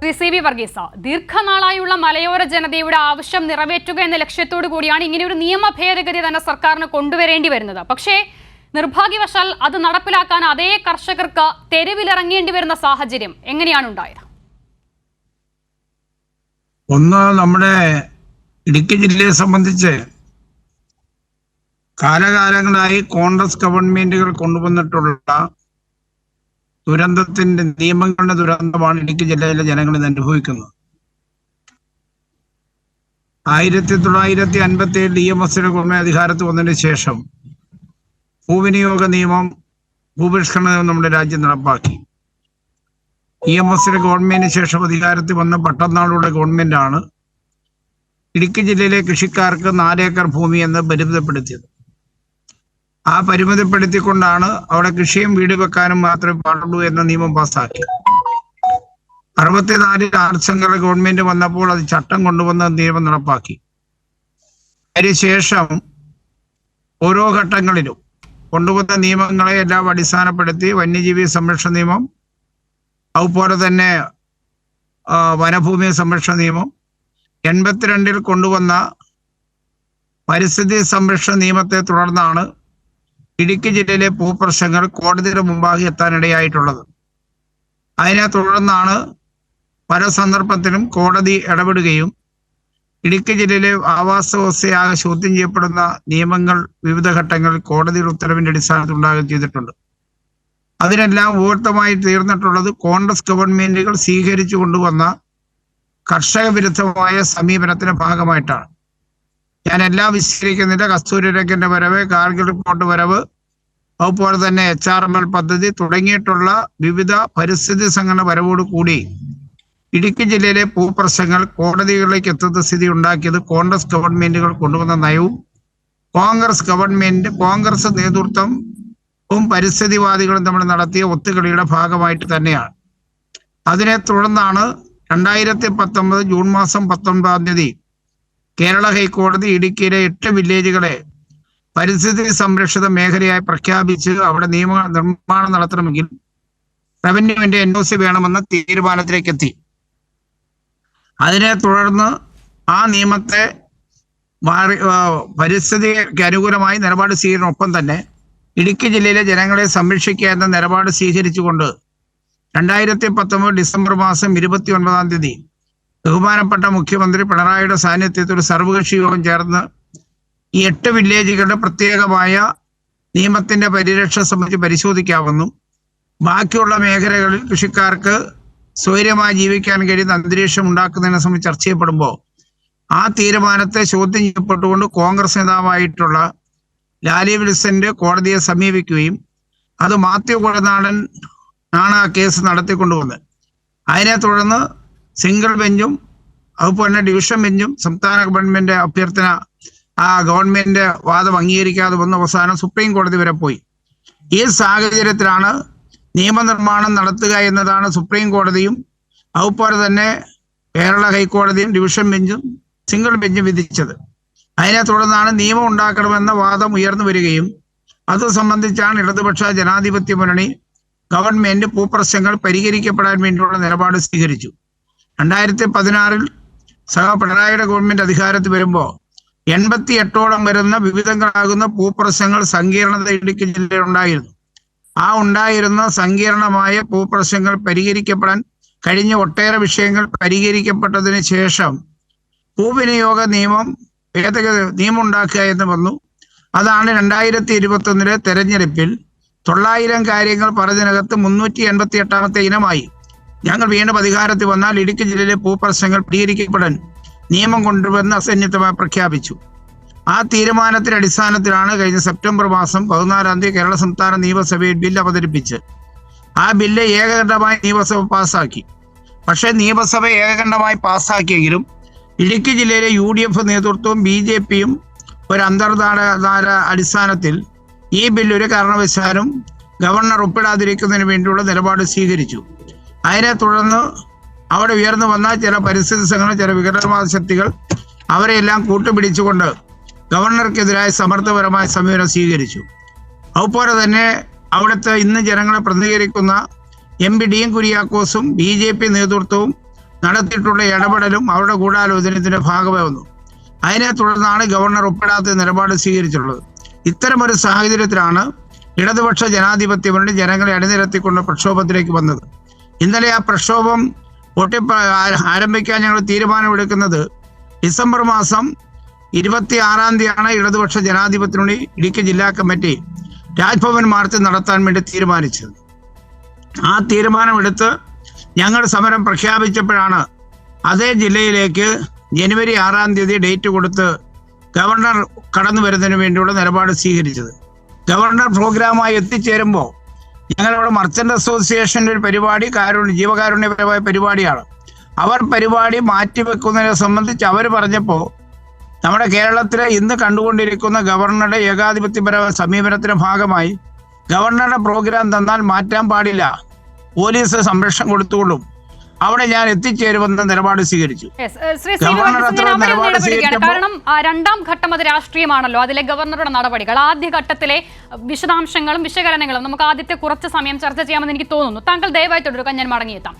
Shri C V Varghese ദീർഘനാളായുള്ള മലയോര ജനതയുടെ ആവശ്യം നിറവേറ്റുക എന്ന ലക്ഷ്യത്തോടു കൂടിയാണ് ഇങ്ങനെ ഒരു നിയമ ഭേദഗതി തന്നെ സർക്കാരിന് കൊണ്ടുവരേണ്ടി വരുന്നത്. പക്ഷേ നിർഭാഗ്യവശാൽ അത് നടപ്പിലാക്കാൻ അതേ കർഷകർക്ക് തെരുവിലിറങ്ങേണ്ടി വരുന്ന സാഹചര്യം എങ്ങനെയാണ് ഉണ്ടായത്? ഒന്ന് നമ്മുടെ ഇടുക്കി ജില്ലയെ സംബന്ധിച്ച് കാലകാലങ്ങളായി കോൺഗ്രസ് ഗവൺമെന്റുകൾ കൊണ്ടുവന്നിട്ടുള്ള ദുരന്തത്തിന്റെ നിയമങ്ങളുടെ ദുരന്തമാണ് ഇടുക്കി ജില്ലയിലെ ജനങ്ങൾ ഇന്ന് അനുഭവിക്കുന്നത്. ആയിരത്തി തൊള്ളായിരത്തി അൻപത്തി ഏഴ് ഡി എം എസിന്റെ ഗവൺമെന്റ് അധികാരത്ത് വന്നതിന് ശേഷം ഭൂവിനിയോഗ നിയമം ഭൂപരിഷ്കരണ നിയമം നമ്മുടെ രാജ്യം നടപ്പാക്കി. ഇ എം എസിന്റെ ഗവൺമെന്റിന് ശേഷം അധികാരത്തിൽ വന്ന പട്ടന്നാളുടെ ഗവൺമെന്റാണ് ഇടുക്കി ജില്ലയിലെ കൃഷിക്കാർക്ക് നാലേക്കർ ഭൂമി എന്ന് പരിമിതപ്പെടുത്തിയത് ആ പരിമിതപ്പെടുത്തിക്കൊണ്ടാണ് അവിടെ കൃഷിയും വീട് വെക്കാനും മാത്രമേ പാടുള്ളൂ എന്ന നിയമം പാസ്സാക്കി. അറുപത്തിനാലിൽ ആർച്ചങ്കര ഗവൺമെന്റ് വന്നപ്പോൾ അത് ചട്ടം കൊണ്ടുവന്ന നിയമം നടപ്പാക്കി. അതിനുശേഷം ഓരോ ഘട്ടങ്ങളിലും കൊണ്ടുവന്ന നിയമങ്ങളെ എല്ലാം അടിസ്ഥാനപ്പെടുത്തി വന്യജീവി സംരക്ഷണ നിയമം അതുപോലെ തന്നെ വനഭൂമി സംരക്ഷണ നിയമം എൺപത്തിരണ്ടിൽ കൊണ്ടുവന്ന പരിസ്ഥിതി സംരക്ഷണ നിയമത്തെ തുടർന്നാണ് ഇടുക്കി ജില്ലയിലെ ഭൂപ്രശ്നങ്ങൾ കോടതിയുടെ മുമ്പാകെ എത്താനിടയായിട്ടുള്ളത്. അതിനെ തുടർന്നാണ് പല സന്ദർഭത്തിലും കോടതി ഇടപെടുകയും ഇടുക്കി ജില്ലയിലെ ആവാസ വ്യവസ്ഥയാകെ ചോദ്യം ചെയ്യപ്പെടുന്ന നിയമങ്ങൾ വിവിധ ഘട്ടങ്ങളിൽ കോടതിയുടെ ഉത്തരവിന്റെ അടിസ്ഥാനത്തിൽ ഉണ്ടാകുകയും ചെയ്തിട്ടുണ്ട്. അതിനെല്ലാം ഊർത്തമായി തീർന്നിട്ടുള്ളത് കോൺഗ്രസ് ഗവൺമെന്റുകൾ സ്വീകരിച്ചു കൊണ്ടുവന്ന കർഷക വിരുദ്ധമായ സമീപനത്തിന്റെ ഭാഗമായിട്ടാണ്. ഞാൻ എല്ലാം വിശദീകരിക്കുന്നില്ല. കസ്തൂരി രംഗന്റെ വരവ് കാർഗിൽ റിപ്പോർട്ട് വരവ് അതുപോലെ തന്നെ എച്ച് ആർ എം എൽ പദ്ധതി തുടങ്ങിയിട്ടുള്ള വിവിധ പരിസ്ഥിതി സംഘടന വരവോട് കൂടി ഇടുക്കി ജില്ലയിലെ ഭൂപ്രശ്നങ്ങൾ കോടതികളിലേക്ക് എത്തുന്ന സ്ഥിതി ഉണ്ടാക്കിയത് കോൺഗ്രസ് ഗവൺമെന്റുകൾ കൊണ്ടുവന്ന നയവും കോൺഗ്രസ് ഗവൺമെന്റ് കോൺഗ്രസ് നേതൃത്വവും പരിസ്ഥിതിവാദികളും തമ്മിൽ നടത്തിയ ഒത്തുകളിയുടെ ഭാഗമായിട്ട് തന്നെയാണ്. അതിനെ തുടർന്നാണ് രണ്ടായിരത്തി പത്തൊമ്പത് ജൂൺ മാസം പത്തൊൻപതാം തീയതി കേരള ഹൈക്കോടതി ഇടുക്കിയിലെ എട്ട് വില്ലേജുകളെ പരിസ്ഥിതി സംരക്ഷിത മേഖലയായി പ്രഖ്യാപിച്ച് അവിടെ നിയമ നിർമ്മാണം നടത്തണമെങ്കിൽ റവന്യൂവിന്റെ എൻ ഒ സി വേണമെന്ന തീരുമാനത്തിലേക്ക് എത്തി അതിനെ തുടർന്ന് ആ നിയമത്തെ മാറി പരിസ്ഥിതിക്ക് അനുകൂലമായി നിലപാട് സ്വീകരിക്കുന്നൊപ്പം തന്നെ ഇടുക്കി ജില്ലയിലെ ജനങ്ങളെ സംരക്ഷിക്കുക എന്ന നിലപാട് സ്വീകരിച്ചുകൊണ്ട് രണ്ടായിരത്തി പത്തൊമ്പത് ഡിസംബർ മാസം ഇരുപത്തി ഒൻപതാം തീയതി ബഹുമാനപ്പെട്ട മുഖ്യമന്ത്രി പിണറായിയുടെ സാന്നിധ്യത്തിൽ ഒരു സർവകക്ഷി യോഗം ചേർന്ന് ഈ എട്ട് വില്ലേജുകളുടെ പ്രത്യേകമായ നിയമത്തിന്റെ പരിരക്ഷ സംബന്ധിച്ച് പരിശോധിക്കാമെന്നും ബാക്കിയുള്ള മേഖലകളിൽ കൃഷിക്കാർക്ക് സ്വൈര്യമായി ജീവിക്കാൻ കഴിയുന്ന അന്തരീക്ഷം ഉണ്ടാക്കുന്നതിനെ സംബന്ധിച്ച് ചർച്ച ചെയ്യപ്പെടുമ്പോൾ ആ തീരുമാനത്തെ ചോദ്യം ചെയ്യപ്പെട്ടുകൊണ്ട് കോൺഗ്രസ് നേതാവായിട്ടുള്ള ലാലി വിൽസന്റെ കോടതിയെ സമീപിക്കുകയും അത് മാത്യു കുഴനാടൻ ആണ് ആ കേസ് നടത്തിക്കൊണ്ടുവന്നത് അതിനെ തുടർന്ന് സിംഗിൾ ബെഞ്ചും അതുപോലെ തന്നെ ഡിവിഷൻ ബെഞ്ചും സംസ്ഥാന ഗവൺമെന്റ് അഭ്യർത്ഥന ആ ഗവൺമെന്റ് വാദം അംഗീകരിക്കാതെ വന്ന അവസാനം സുപ്രീം കോടതി വരെ പോയി. ഈ സാഹചര്യത്തിലാണ് നിയമനിർമ്മാണം നടത്തുക എന്നതാണ് സുപ്രീം കോടതിയും അതുപോലെ തന്നെ കേരള ഹൈക്കോടതിയും ഡിവിഷൻ ബെഞ്ചും സിംഗിൾ ബെഞ്ചും വിധിച്ചത്. അതിനെ തുടർന്നാണ് നിയമം ഉണ്ടാക്കണമെന്ന വാദം ഉയർന്നു വരികയും അത് സംബന്ധിച്ചാണ് ഇടതുപക്ഷ ജനാധിപത്യ മുന്നണി ഗവൺമെന്റ് ഭൂപ്രശ്നങ്ങൾ പരിഹരിക്കപ്പെടാൻ വേണ്ടിയുള്ള നിലപാട് സ്വീകരിച്ചു. രണ്ടായിരത്തി പതിനാറിൽ സഹ പിണറായിയുടെ ഗവൺമെന്റ് അധികാരത്തിൽ വരുമ്പോൾ എൺപത്തി എട്ടോളം വരുന്ന വിവിധങ്ങളാകുന്ന ഭൂപ്രശ്നങ്ങൾ സങ്കീർണത ഇടുക്കി ജില്ലയിൽ ഉണ്ടായിരുന്നു. ആ ഉണ്ടായിരുന്ന സങ്കീർണമായ ഭൂപ്രശ്നങ്ങൾ പരിഹരിക്കപ്പെടാൻ കഴിഞ്ഞ ഒട്ടേറെ വിഷയങ്ങൾ പരിഹരിക്കപ്പെട്ടതിന് ശേഷം ഭൂവിനിയോഗ നിയമം ഭേദഗതി നിയമം ഉണ്ടാക്കുക എന്ന് വന്നു. അതാണ് രണ്ടായിരത്തി ഇരുപത്തി ഒന്നിലെ തെരഞ്ഞെടുപ്പിൽ തൊള്ളായിരം കാര്യങ്ങൾ പറഞ്ഞതിനകത്ത് മുന്നൂറ്റി എൺപത്തി എട്ടാമത്തെ ഇനമായി. ഞങ്ങൾ വീണ്ടും അധികാരത്തിൽ വന്നാൽ ഇടുക്കി ജില്ലയിലെ ഭൂപ്രശ്നങ്ങൾ പരിഹരിക്കപ്പെടാൻ നിയമം കൊണ്ടുവന്ന് അസന്നിഗ്ധമായി പ്രഖ്യാപിച്ചു. ആ തീരുമാനത്തിന്റെ അടിസ്ഥാനത്തിലാണ് കഴിഞ്ഞ സെപ്റ്റംബർ മാസം പതിനാലാം തീയതി കേരള സംസ്ഥാന നിയമസഭയിൽ ബില്ല് അവതരിപ്പിച്ച് ആ ബില്ല് ഏകകണ്ഠമായി നിയമസഭ പാസാക്കി. പക്ഷേ നിയമസഭ ഏകകണ്ഠമായി പാസാക്കിയെങ്കിലും ഇടുക്കി ജില്ലയിലെ യു ഡി എഫ് നേതൃത്വവും ബി ജെ പിയും ഒരു അന്തർധാര അടിസ്ഥാനത്തിൽ ഈ ബില്ല് ഒരു കാരണവശാലും ഗവർണർ ഒപ്പിടാതിരിക്കുന്നതിന് വേണ്ടിയുള്ള നിലപാട് സ്വീകരിച്ചു. അതിനെ തുടർന്ന് അവിടെ ഉയർന്നു വന്ന ചില പരിസ്ഥിതി സംഘടന ചില വികടനവാദ ശക്തികൾ അവരെല്ലാം കൂട്ടുപിടിച്ചുകൊണ്ട് ഗവർണർക്കെതിരായ സമർത്ഥപരമായ സമീപനം സ്വീകരിച്ചു. അതുപോലെ തന്നെ അവിടുത്തെ ഇന്ന് ജനങ്ങളെ പ്രതികരിക്കുന്ന എം പി ഡി എം കുര്യാക്കോസും ബി ജെ പി നേതൃത്വവും നടത്തിയിട്ടുള്ള ഇടപെടലും അവരുടെ ഗൂഢാലോചനത്തിന്റെ ഭാഗമായി വന്നു അതിനെ തുടർന്നാണ് ഗവർണർ ഒപ്പിടാത്ത നിലപാട് സ്വീകരിച്ചിട്ടുള്ളത്. ഇത്തരമൊരു സാഹചര്യത്തിലാണ് ഇടതുപക്ഷ ജനാധിപത്യ മുന്നണി ജനങ്ങളെ അണിനിരത്തിക്കൊണ്ട് പ്രക്ഷോഭത്തിലേക്ക് വന്നത്. ഇന്നലെ ആ പ്രക്ഷോഭം പൊട്ടി ആരംഭിക്കാൻ ഞങ്ങൾ തീരുമാനമെടുക്കുന്നത് ഡിസംബർ മാസം ഇരുപത്തി ആറാം തീയതിയാണ് ഇടതുപക്ഷ ജനാധിപത്യ മുന്നണി ഇടുക്കി ജില്ലാ കമ്മിറ്റി രാജ്ഭവൻ മാർച്ച് നടത്താൻ വേണ്ടി തീരുമാനിച്ചത്. ആ തീരുമാനമെടുത്ത് ഞങ്ങൾ സമരം പ്രഖ്യാപിച്ചപ്പോഴാണ് അതേ ജില്ലയിലേക്ക് ജനുവരി ആറാം തീയതി ഡേറ്റ് കൊടുത്ത് ഗവർണർ കടന്നു വരുന്നതിന് വേണ്ടിയുള്ള നിലപാട് സ്വീകരിച്ചത്. ഗവർണർ പ്രോഗ്രാമായി എത്തിച്ചേരുമ്പോൾ ഞങ്ങളുടെ മർച്ചന്റ് അസോസിയേഷന്റെ ഒരു പരിപാടി കാരുണ്യ ജീവകാരുണ്യപരമായ പരിപാടിയാണ്. അവർ പരിപാടി മാറ്റിവെക്കുന്നതിനെ സംബന്ധിച്ച് അവർ പറഞ്ഞപ്പോൾ നമ്മുടെ കേരളത്തിലെ ഇന്ന് കണ്ടുകൊണ്ടിരിക്കുന്ന ഗവർണറുടെ ഏകാധിപത്യപരമായ സമീപനത്തിന്റെ ഭാഗമായി ഗവർണറുടെ പ്രോഗ്രാം തന്നാൽ മാറ്റാൻ പാടില്ല. പോലീസ് സംരക്ഷണം കൊടുത്തുകൊള്ളും അവിടെ ഞാൻ എത്തിച്ചേരുമെന്ന നിലപാട് സ്വീകരിച്ചു. കാരണം രണ്ടാം ഘട്ടം അത് രാഷ്ട്രീയമാണല്ലോ. അതിലെ ഗവർണറുടെ നടപടികൾ ആദ്യ ഘട്ടത്തിലെ വിശദാംശങ്ങളും വിശകലനങ്ങളും നമുക്ക് ആദ്യത്തെ കുറച്ച് സമയം ചർച്ച ചെയ്യാമെന്ന് എനിക്ക് തോന്നുന്നു. താങ്കൾ ദയവായി തുടരുക ഞാൻ മടങ്ങിയെത്താം.